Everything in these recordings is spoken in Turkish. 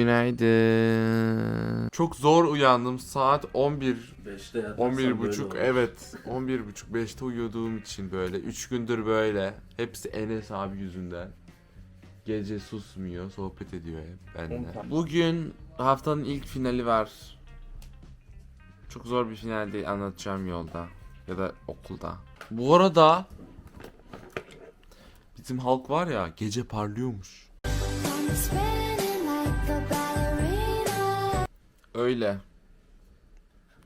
Günaydın. Çok zor uyandım. Saat 11 5'te yatarsan 11 böyle buçuk olur. evet 11 buçuk 5'te uyuduğum için böyle 3 gündür böyle hepsi Enes abi yüzünden gece susmuyor sohbet ediyor hep benimle. Bugün haftanın ilk finali var. Çok zor bir final değil anlatacağım yolda ya da okulda. Bu arada bizim halk var ya gece parlıyormuş. Öyle.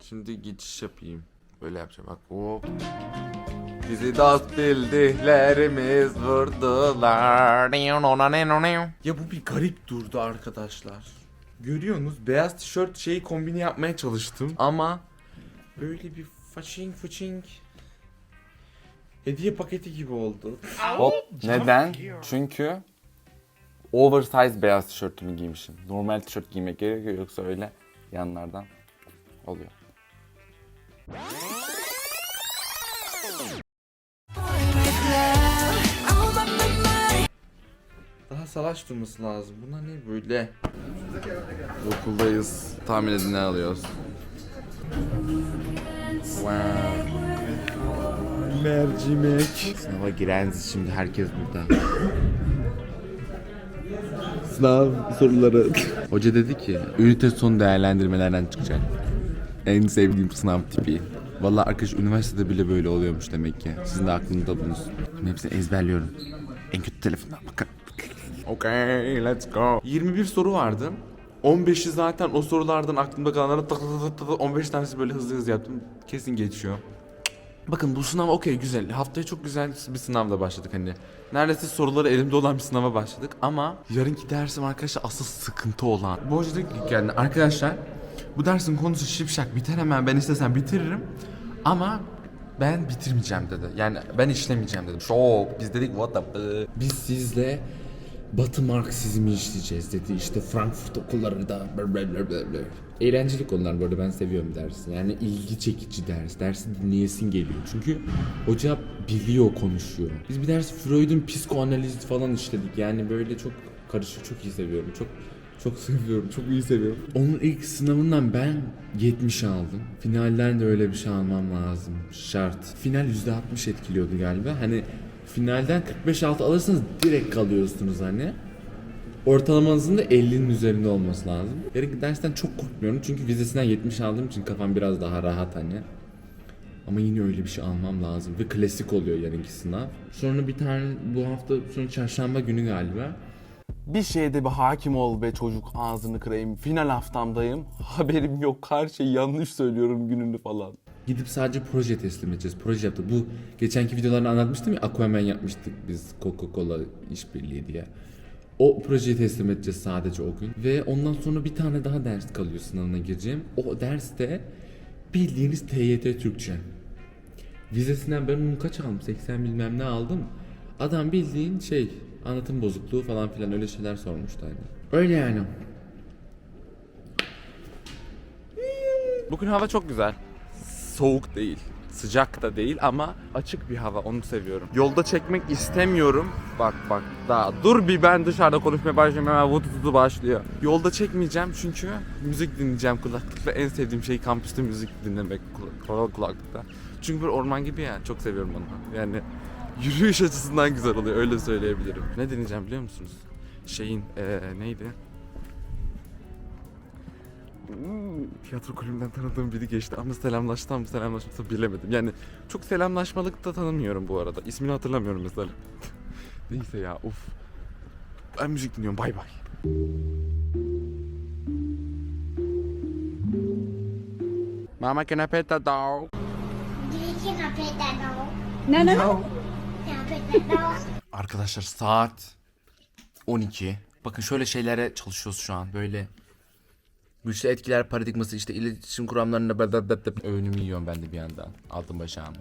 Şimdi geçiş yapayım. Böyle yapacağım bak. Hop. Bizi dost bildiklerimiz vurdular. Ya bu bir garip durdu arkadaşlar. Görüyorsunuz beyaz tişört şeyi kombini yapmaya çalıştım ama böyle bir façing façing hediye paketi gibi oldu. Hop. Neden? Çünkü oversize beyaz tişörtümü giymişim. Normal tişört giymek gerekiyor yoksa öyle yanlardan oluyor. Daha salaş durması lazım. Bunlar ne böyle? Okuldayız. Tahmin edin ne alıyoruz? Wow. Mercimek. Sınava gireniz şimdi herkes burada. Sınav soruları. Hoca dedi ki ünite sonu değerlendirmelerden çıkacak. En sevdiğim sınav tipi. Vallahi arkadaş üniversitede bile böyle oluyormuş demek ki. Sizin de aklınızda bulunsun. Şimdi hepsini ezberliyorum. En kötü telefondan bakın. Okay, let's go. 21 soru vardı. 15'i zaten o sorulardan aklımda kalanlara tık tık tık tık 15 tanesi böyle hızlı hızlı yaptım. Kesin geçiyor. Bakın bu sınav okey güzel. Haftaya çok güzel bir sınavla başladık hani. Neredeyse soruları elimde olan bir sınava başladık ama yarınki dersim arkadaşlar asıl sıkıntı olan. Bu hoca dedi yani arkadaşlar bu dersin konusu şipşak biter hemen ben istesem bitiririm ama ben bitirmeyeceğim dedi. Yani ben işlemeyeceğim dedim. Şok. Biz dedik what the? Biz sizle Batı Marksizmi işleyeceğiz dedi. İşte Frankfurt okulları da bla bla bla bla bla. Eğlenceli konular bu arada ben seviyorum dersi. Yani ilgi çekici ders. Dersi dinleyesin geliyor. Çünkü hoca biliyor konuşuyor. Biz bir ders Freud'un psikoanalizi falan işledik. Yani böyle çok karışık çok iyi seviyorum. Çok çok seviyorum. Çok iyi seviyorum. Onun ilk sınavından ben 70 aldım. Finalden de öyle bir şey almam lazım. Şart. Final %60 etkiliyordu galiba. Hani finalden 45 altı alırsanız direkt kalıyorsunuz hani. Ortalamanızın da 50'nin üzerinde olması lazım. Yarınki dersten çok korkmuyorum çünkü vizesinden 70 aldığım için kafam biraz daha rahat hani. Ama yine öyle bir şey almam lazım ve klasik oluyor yarınki sınav. Sonra bir tane bu hafta sonra çarşamba günü galiba. Bir şeyde bir hakim ol be çocuk ağzını kırayım. Final haftamdayım. Haberim yok. Her şeyi yanlış söylüyorum gününü falan. Gidip sadece proje teslim edeceğiz. Proje yaptık. Bu geçenki videolarını anlatmıştım ya Aquaman yapmıştık biz Coca-Cola işbirliği diye. O projeyi teslim edeceğiz sadece o gün. Ve ondan sonra bir tane daha ders kalıyor sınavına gireceğim. O derste bildiğiniz TYT Türkçe. Vizesinden ben onu kaç aldım? 80 bilmem ne aldım. Adam bildiğin şey anlatım bozukluğu falan filan öyle şeyler sormuştu hani. Öyle yani. Bugün hava çok güzel. Soğuk değil. Sıcak da değil ama açık bir hava onu seviyorum. Yolda çekmek istemiyorum. Bak bak daha dur bir ben dışarıda konuşmaya başlayayım hemen vutu vutu başlıyor. Yolda çekmeyeceğim çünkü müzik dinleyeceğim kulaklıkla. En sevdiğim şey kampüste müzik dinlemek kulak, kulaklıkta. Çünkü bir orman gibi ya çok seviyorum onu. Yani yürüyüş açısından güzel oluyor öyle söyleyebilirim. Ne dinleyeceğim biliyor musunuz? Şeyin eee neydi? Hmm, tiyatro kulübünden tanıdığım biri geçti ama selamlaştı mı selamlaşmadı bilemedim. Yani çok selamlaşmalık da tanımıyorum bu arada. İsmini hatırlamıyorum mesela. Neyse ya uf. Ben müzik dinliyorum bay bay. Mama can I pet the dog? Can I pet that dog? No, no, no. Can I pet that dog? Arkadaşlar saat 12. Bakın şöyle şeylere çalışıyoruz şu an. Böyle Güçlü etkiler paradigması işte iletişim kuramlarında bla bla bla bla. Öğünümü yiyorum ben de bir yandan. Altın başağımı.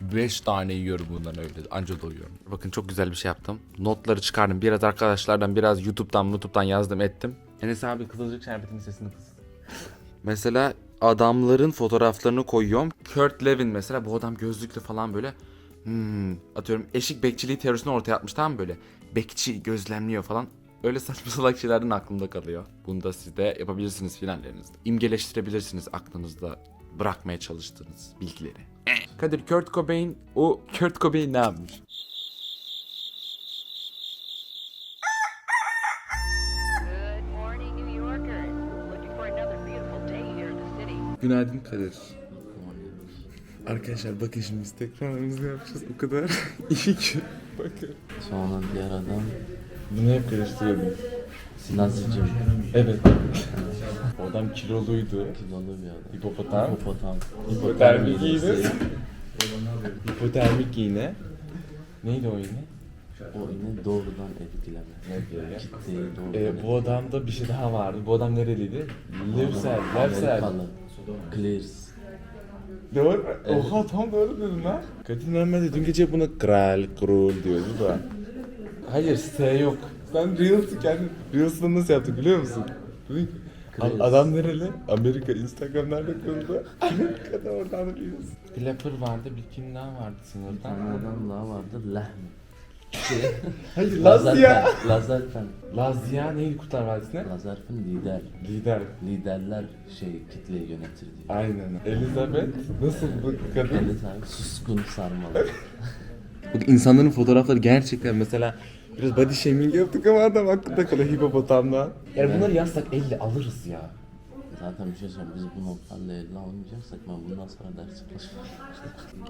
5 tane yiyorum bundan öyle. Anca doyuyorum. Bakın çok güzel bir şey yaptım. Notları çıkardım. Biraz arkadaşlardan biraz YouTube'dan YouTube'dan yazdım ettim. Enes abi Kızılcık Şerbeti'nin sesini kız. mesela adamların fotoğraflarını koyuyorum. Kurt Levin mesela bu adam gözlüklü falan böyle. Hmm, atıyorum eşik bekçiliği teorisini ortaya atmış tamam mı böyle. Bekçi gözlemliyor falan. Öyle saçma salak şeylerden aklımda kalıyor. Bunu da siz de yapabilirsiniz finallerinizde. İmgeleştirebilirsiniz aklınızda bırakmaya çalıştığınız bilgileri. Kadir Kurt Cobain, o Kurt Cobain ne yapmış? Good morning, New Yorkers. Looking for another beautiful day here in the city. Günaydın Kadir. Arkadaşlar bakın şimdi biz tekrarımızı yapacağız. O kadar iyi ki. Bakın. Sonra diğer adam Bunu hep karıştırıyordum. Nazlıcım Evet. o adam kiloluydu. kilolu bir adam. Hipopotam. Hipopotam. Hipotermik iğne. Hipotermik iğne. Neydi o iğne? O yine doğrudan etkileme. Kitleyi doğrudan Ee, bu adamda bir şey daha vardı. Bu adam nereliydi? Levsel, Levsel. Clears. Doğru. Oha tam doğru dedin lan. Kadir normalde dün gece buna kral, krul diyordu da. Hayır, S yok. Sen Reels'i kendi Reels'ını nasıl yaptık biliyor musun? Dedin ki, "Al- Reels. Adam nereli? Amerika, Instagram nerede kurdu? Amerika'da oradan Reels. Clapper vardı, bir kim daha vardı Bir sınırdan. tane adam daha vardı. Lehm. Hayır, Lazya. Lazerfen. Lazerfen. Lazya neydi Kurtlar Vadisi'ne? Lazerfen lider. Lider. Liderler şey kitleyi yönetir diye. Aynen. Elizabeth nasıl bu kadın? Elizabeth suskun sarmalı. Bak insanların fotoğrafları gerçekten mesela biraz body shaming yaptık ama adam aklında kalıyor hipopotamdan. Yani bunları yazsak 50 alırız ya. Zaten bir şey söyleyeyim biz bu notlarla elle almayacaksak ben bundan sonra ders çalışmam.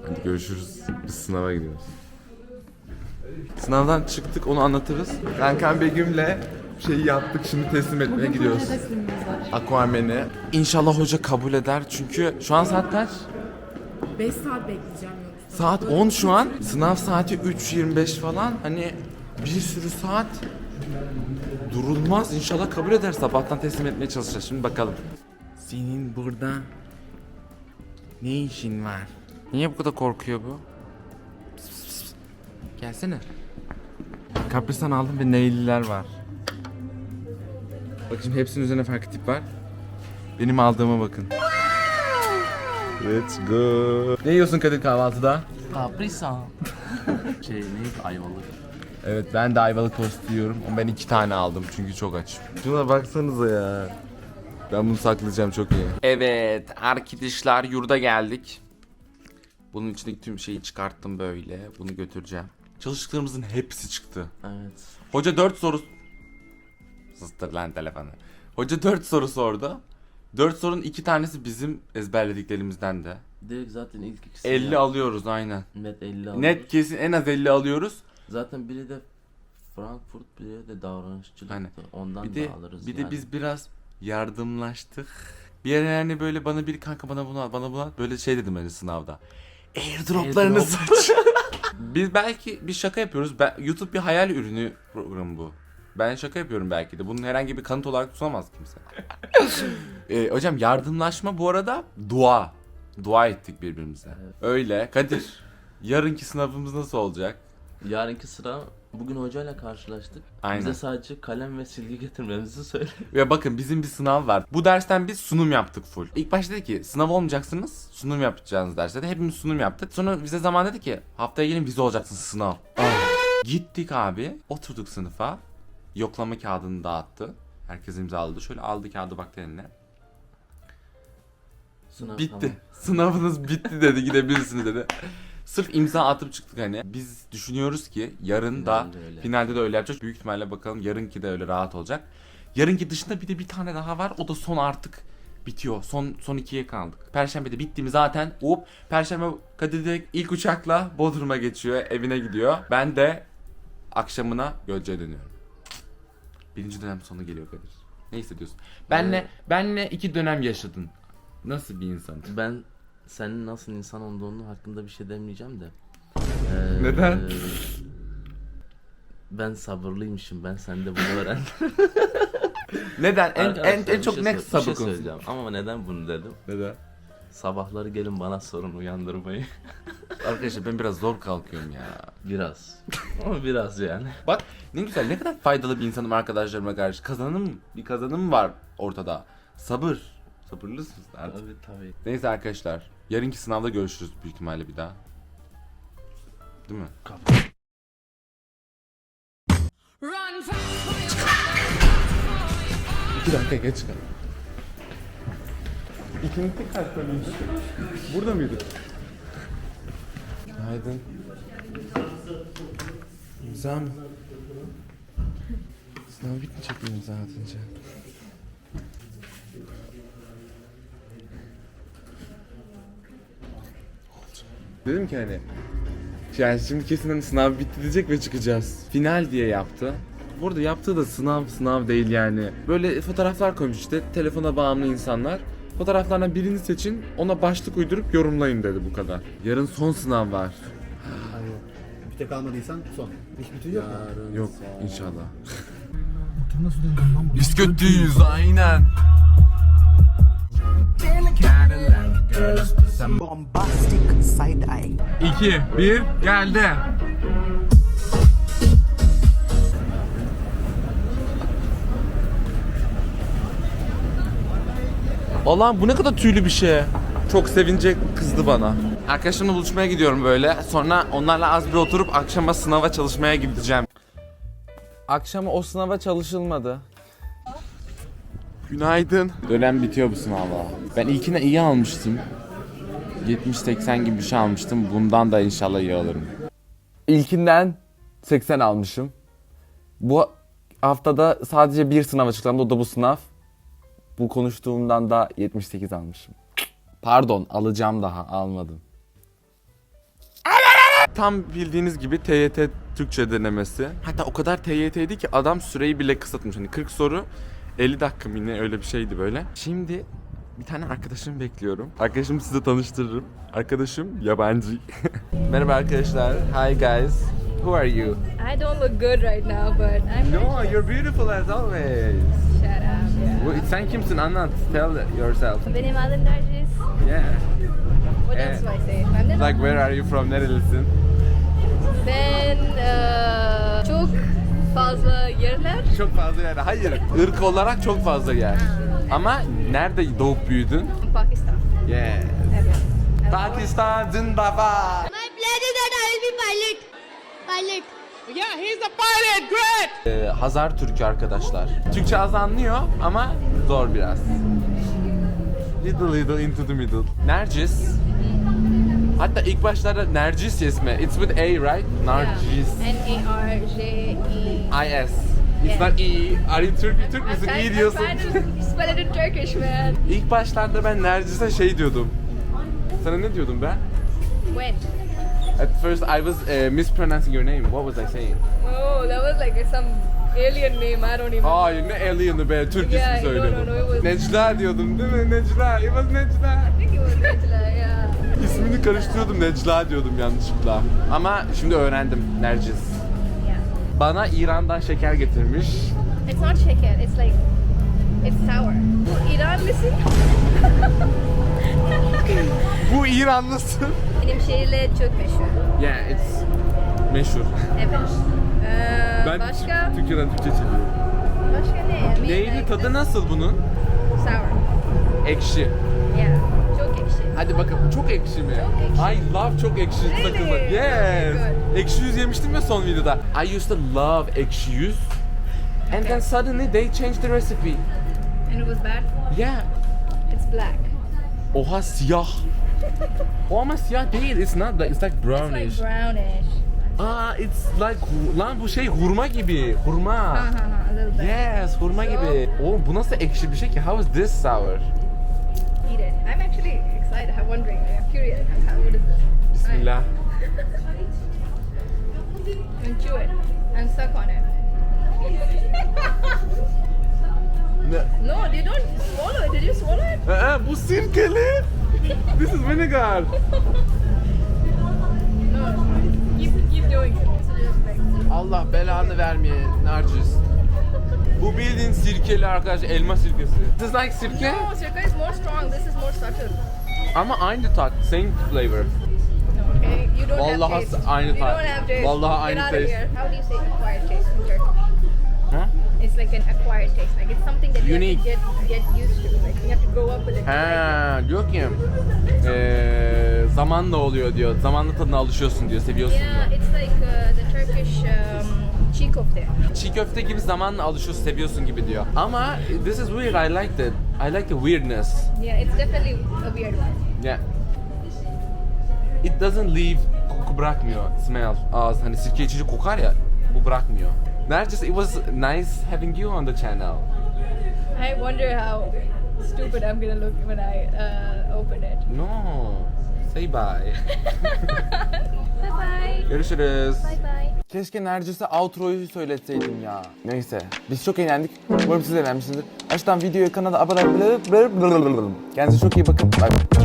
Hadi görüşürüz. Biz sınava gidiyoruz. Sınavdan çıktık onu anlatırız. Kankan Begüm'le şeyi yaptık şimdi teslim etmeye gidiyoruz. Aquaman'i. İnşallah hoca kabul eder çünkü şu an saat kaç? 5 saat bekleyeceğim yoksa. Saat 10 şu an. Sınav saati 3.25 falan. Hani bir sürü saat durulmaz. İnşallah kabul eder. Sabahtan teslim etmeye çalışacağız. Şimdi bakalım. Senin burada ne işin var? Niye bu kadar korkuyor bu? Pıs pıs pıs. Gelsene. Kaprisan aldım ve neyliler var. Bak şimdi hepsinin üzerine farklı tip var. Benim aldığıma bakın. Let's go. Ne yiyorsun Kadir kahvaltıda? Kaprisan. şey neydi ayvalık. Evet ben de ayvalık tost yiyorum ama ben iki tane aldım çünkü çok aç. Şuna baksanıza ya. Ben bunu saklayacağım çok iyi. Evet arkadaşlar yurda geldik. Bunun içindeki tüm şeyi çıkarttım böyle. Bunu götüreceğim. Çalıştıklarımızın hepsi çıktı. Evet. Hoca 4 soru... Sızdır lan telefonu. Hoca 4 soru sordu. 4 sorunun 2 tanesi bizim ezberlediklerimizden de. Direkt zaten ilk ikisi 50 ya. alıyoruz aynen. Net 50 alıyoruz. Net kesin en az 50 alıyoruz. Zaten biri de Frankfurt biri de davranışçılıktı. Aynen. Ondan Bir de da alırız bir de yani. biz biraz yardımlaştık. Bir ara yani böyle bana bir kanka bana bunu al, bana bunu al. Böyle şey dedim hani sınavda. Airdroplarını Airdrop. saç. biz belki bir şaka yapıyoruz. Ben, YouTube bir hayal ürünü programı bu. Ben şaka yapıyorum belki de. Bunun herhangi bir kanıt olarak tutamaz kimse. Ee, hocam yardımlaşma bu arada dua. Dua ettik birbirimize. Öyle. Kadir, yarınki sınavımız nasıl olacak? Yarınki sıra bugün hocayla karşılaştık. Aynen. Bize sadece kalem ve silgi getirmemizi söyledi. Ve bakın bizim bir sınav var. Bu dersten biz sunum yaptık full. İlk başta dedi ki sınav olmayacaksınız. Sunum yapacağınız derste de hepimiz sunum yaptık. Sonra bize zaman dedi ki haftaya gelin vize olacaksınız sınav. Gittik abi. Oturduk sınıfa. Yoklama kağıdını dağıttı. Herkes imzaladı. Şöyle aldı kağıdı baktı eline. Sınav Bitti. tamam. Sınavınız bitti dedi. Gidebilirsiniz dedi. Sırf imza atıp çıktık hani. Biz düşünüyoruz ki yarın da Finalde öyle. finalde de öyle yapacağız. Büyük ihtimalle bakalım yarınki de öyle rahat olacak. Yarınki dışında bir de bir tane daha var. O da son artık bitiyor. Son son ikiye kaldık. Perşembe de bitti mi zaten. Hop. Perşembe Kadir direkt ilk uçakla Bodrum'a geçiyor. Evine gidiyor. Ben de akşamına Gölce'ye dönüyorum. Birinci dönem sonu geliyor Kadir. Ne hissediyorsun? Benle, benle iki dönem yaşadın. Nasıl bir insansın? Ben senin nasıl insan olduğunu hakkında bir şey demeyeceğim de. Ee, Neden? Ben sabırlıymışım. Ben sende bunu öğrendim. Neden? En, en, Arkadaşlar, en bir çok şey ne sabır şey söyleyeceğim ama neden bunu dedim? Neden? Sabahları gelin bana sorun uyandırmayı. Arkadaşlar ben biraz zor kalkıyorum ya. biraz. Ama biraz yani. Bak ne güzel ne kadar faydalı bir insanım arkadaşlarıma karşı. Kazanım bir kazanım var ortada. Sabır. Sabırlısınız artık. Tabii tabii. Neyse arkadaşlar. Yarınki sınavda görüşürüz büyük ihtimalle bir daha. Değil mi? İki dakika geç kal. İkinci kaç bölümdü? Burada mıydık? Günaydın. İmza mı? Sınav bitmeyecek mi imza atınca? Dedim ki hani yani şimdi kesin hani sınav bitti diyecek ve çıkacağız. Final diye yaptı. Burada yaptığı da sınav sınav değil yani. Böyle fotoğraflar koymuş işte telefona bağımlı insanlar. Fotoğraflardan birini seçin ona başlık uydurup yorumlayın dedi bu kadar. Yarın son sınav var. Bir tek almadıysan son. Hiç bütün yok mu? Yok inşallah. Biz kötüyüz aynen. Bombastic side eye. 2, 1, geldi. Allah'ım bu ne kadar tüylü bir şey. Çok sevinecek kızdı bana. Arkadaşlarımla buluşmaya gidiyorum böyle. Sonra onlarla az bir oturup akşama sınava çalışmaya gideceğim. Akşama o sınava çalışılmadı. Günaydın. Dönem bitiyor bu sınavla. Ben ilkine iyi almıştım. 70-80 gibi bir şey almıştım. Bundan da inşallah iyi alırım. İlkinden 80 almışım. Bu haftada sadece bir sınav açıklandı. O da bu sınav. Bu konuştuğumdan da 78 almışım. Pardon alacağım daha almadım. Tam bildiğiniz gibi TYT Türkçe denemesi. Hatta o kadar TYT'ydi ki adam süreyi bile kısaltmış. Hani 40 soru 50 dakika mı ne öyle bir şeydi böyle. Şimdi bir tane arkadaşım bekliyorum. Arkadaşımı size tanıştırırım. Arkadaşım yabancı. Merhaba arkadaşlar. Hi guys. Who are you? I don't look good right now, but I'm No, you're beautiful as always. shut up. Yeah. Sen kimsin anlat. Tell yourself. Benim adım Narcis. Yeah. What Eh, else do I say? Ben de Like where are you from? Nerelisin? ben eee, çok fazla yerler. Çok fazla yer. Hayır. ırk olarak çok fazla yer. Ama nerede doğup büyüdün? Pakistan. Yes. Evet. Pakistan zindabad. My plan is that I will be pilot. Pilot. Ee, Hazar Türkü arkadaşlar. Türkçe az anlıyor ama zor biraz. Little little into the middle. Nergis. Hatta ilk başlarda Nergis ismi. It's with A right? Nargis. N-A-R-J-E. I-S. It's not E. Are you Türk? Türk müsün? İyi diyorsun. İt in Turkish, man. İlk başlarda ben Nergis'e şey diyordum. Sana ne diyordum ben? When? At first I was uh, mispronouncing your name. What was I saying? Oh, that was like some alien name. I don't even. Ay ne alien'ı be Türk Yeah, ismi no, no, no, it was- Necla diyordum değil mi? Necla. It was Necla. I think it was Necla, yeah. İsmini karıştırıyordum Necla diyordum yanlışlıkla. Ama şimdi öğrendim Nergis. Bana İran'dan şeker getirmiş. It's not şeker. It's like it's sour. İranlısın. Bu İranlısı. Benim şehirle çok meşhur. Yeah, it's meşhur. Evet. Ee, Ben başka Türkiye'den Türkçe çeviriyorum. başka ne? Neydi tadı nasıl bunun? Sour. Ekşi. Hadi bakalım çok ekşi mi? Çok ekşi. I love çok ekşi Really? takımı. Yes. Okay, Ekşi yüz yemiştim ya son videoda. I used to love ekşi yüz. And then suddenly they changed the recipe. And it was bad. Yeah. It's black. Oha siyah. o ama siyah değil. It's not like it's like It's brownish. like brownish. Aa, it's like lan bu şey hurma gibi. Hurma. Ha ha ha. Yes, hurma gibi. Oğlum bu nasıl ekşi bir şey ki? How is this sour? Eat it. I'm actually I'm wondering. I'm curious. How, what is this? Bismillah. And chew it. And suck on it. No, they don't swallow it. Did you swallow it? Aa, bu sirkeli. This is vinegar. No. Keep keep doing it. Allah belanı vermeye Narcis. Bu bildiğin sirkeli arkadaş elma sirkesi. This is like sirke No, sirka is more strong. This is more subtle. Ama aynı tat, same flavor. Okay, you don't Vallahi have taste. aynı you tat. don't have taste. Vallahi Get aynı out taste. Of here. How do you say acquired taste in Turkey? It's like an acquired taste. Like it's something that you Unique. have to get get used to. Like you have to grow up with it. Ha, diyor ki eee zamanla oluyor diyor. Zamanla tadına alışıyorsun diyor, seviyorsun Yeah, diyor. it's like uh, the Turkish um, çiğ köfte. Çiğ köfte gibi zamanla alışıyorsun, seviyorsun gibi diyor. Ama this is weird, I like that. I like the weirdness. Yeah, it's definitely a weird one. Yeah. It doesn't leave, koku bırakmıyor, smell. Ağız, hani sirke içici kokar ya, bu bırakmıyor. Nergis, it was nice having you on the channel. I wonder how stupid I'm gonna look when I uh, open it. No, say bye. Bye bye. Görüşürüz. Bye bye. Keşke Nergis'e outro'yu söyletseydim ya. Neyse, biz çok eğlendik. Umarım siz de eğlenmişsinizdir. Aşağıdan videoya kanala abone olmayı... Kendinize çok iyi bakın. Bye bye.